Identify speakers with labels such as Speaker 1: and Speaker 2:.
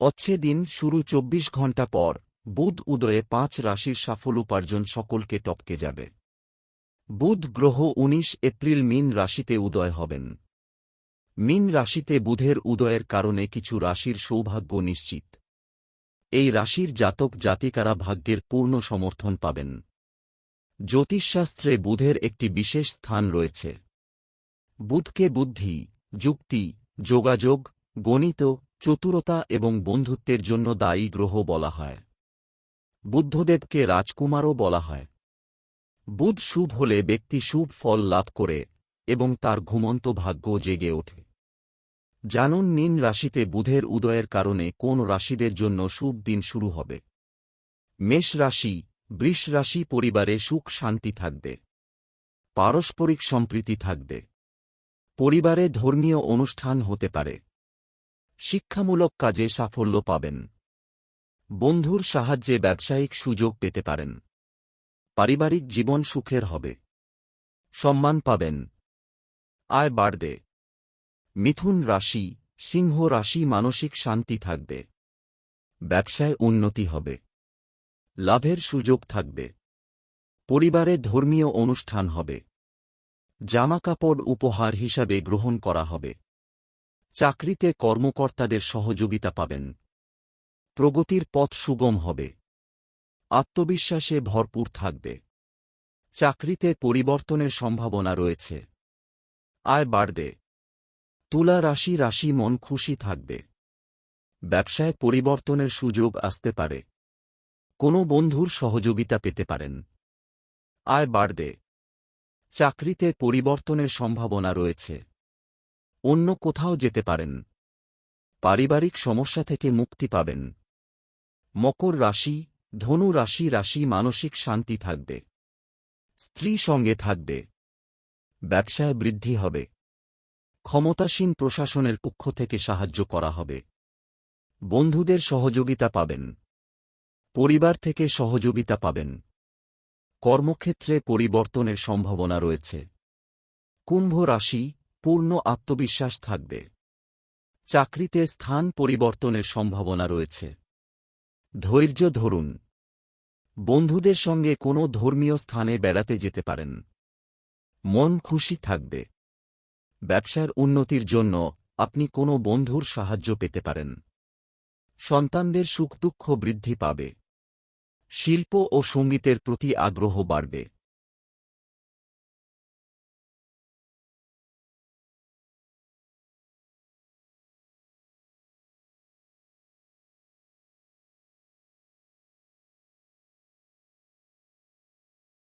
Speaker 1: অচ্ছে দিন শুরু চব্বিশ ঘণ্টা পর, বুধ উদয়ে পাঁচ রাশির সাফল উপার্জন সকলকে টপকে যাবে। বুধ গ্রহ উনিশ এপ্রিল মিন রাশিতে উদয় হবেন। মিন রাশিতে বুধের উদয়ের কারণে কিছু রাশির সৌভাগ্য নিশ্চিত। এই রাশির জাতক জাতিকারা ভাগ্যের পূর্ণ সমর্থন পাবেন। জ্যোতিষশাস্ত্রে বুধের একটি বিশেষ স্থান রয়েছে। বুধকে বুদ্ধি, যুক্তি, যোগাযোগ, গণিত চতুরতা এবং বন্ধুত্বের জন্য দায়ী গ্রহ বলা হয়। বুদ্ধদেবকে রাজকুমারও বলা হয়। বুধ শুভ হলে ব্যক্তি শুভ ফল লাভ করে এবং তার ঘুমন্ত ভাগ্য জেগে ওঠে। জানুন নিন রাশিতে বুধের উদয়ের কারণে কোন রাশিদের জন্য শুভ দিন শুরু হবে? মেষ রাশি, বৃষ রাশি পরিবারে সুখ শান্তি থাকবে। পারস্পরিক সম্প্রীতি থাকবে। পরিবারে ধর্মীয় অনুষ্ঠান হতে পারে। শিক্ষামূলক কাজে সাফল্য পাবেন। বন্ধুর সাহায্যে ব্যবসায়িক সুযোগ পেতে পারেন। পারিবারিক জীবন সুখের হবে। সম্মান পাবেন। আয় বাড়বে। মিথুন রাশি, সিংহ রাশি মানসিক শান্তি থাকবে। ব্যবসায় উন্নতি হবে। লাভের সুযোগ থাকবে। পরিবারে ধর্মীয় অনুষ্ঠান হবে। জামাকাপড় উপহার হিসাবে গ্রহণ করা হবে। চাকরিতে কর্মকর্তাদের সহযোগিতা পাবেন। প্রগতির পথ সুগম হবে। আত্মবিশ্বাসে ভরপুর থাকবে। চাকরিতে পরিবর্তনের সম্ভাবনা রয়েছে। আয় বাড়বে। তুলা রাশি রাশি মন খুশি থাকবে। ব্যবসায় পরিবর্তনের সুযোগ আসতে পারে। কোনো বন্ধুর সহযোগিতা পেতে পারেন। আয় বাড়বে। চাকরিতে পরিবর্তনের সম্ভাবনা রয়েছে। অন্য কোথাও যেতে পারেন। পারিবারিক সমস্যা থেকে মুক্তি পাবেন। মকর রাশি, ধনু রাশি রাশি মানসিক শান্তি থাকবে। স্ত্রী সঙ্গে থাকবে। ব্যবসায় বৃদ্ধি হবে। ক্ষমতাসীন প্রশাসনের পক্ষ থেকে সাহায্য করা হবে। বন্ধুদের সহযোগিতা পাবেন। পরিবার থেকে সহযোগিতা পাবেন। কর্মক্ষেত্রে পরিবর্তনের সম্ভাবনা রয়েছে। কুম্ভ রাশি পূর্ণ আত্মবিশ্বাস থাকবে। চাকরিতে স্থান পরিবর্তনের সম্ভাবনা রয়েছে। ধৈর্য ধরুন। বন্ধুদের সঙ্গে কোনো ধর্মীয় স্থানে বেড়াতে যেতে পারেন। মন খুশি থাকবে। ব্যবসার উন্নতির জন্য আপনি কোনো বন্ধুর সাহায্য পেতে পারেন। সন্তানদের সুখ দুঃখ বৃদ্ধি পাবে। শিল্প ও সঙ্গীতের প্রতি আগ্রহ বাড়বে।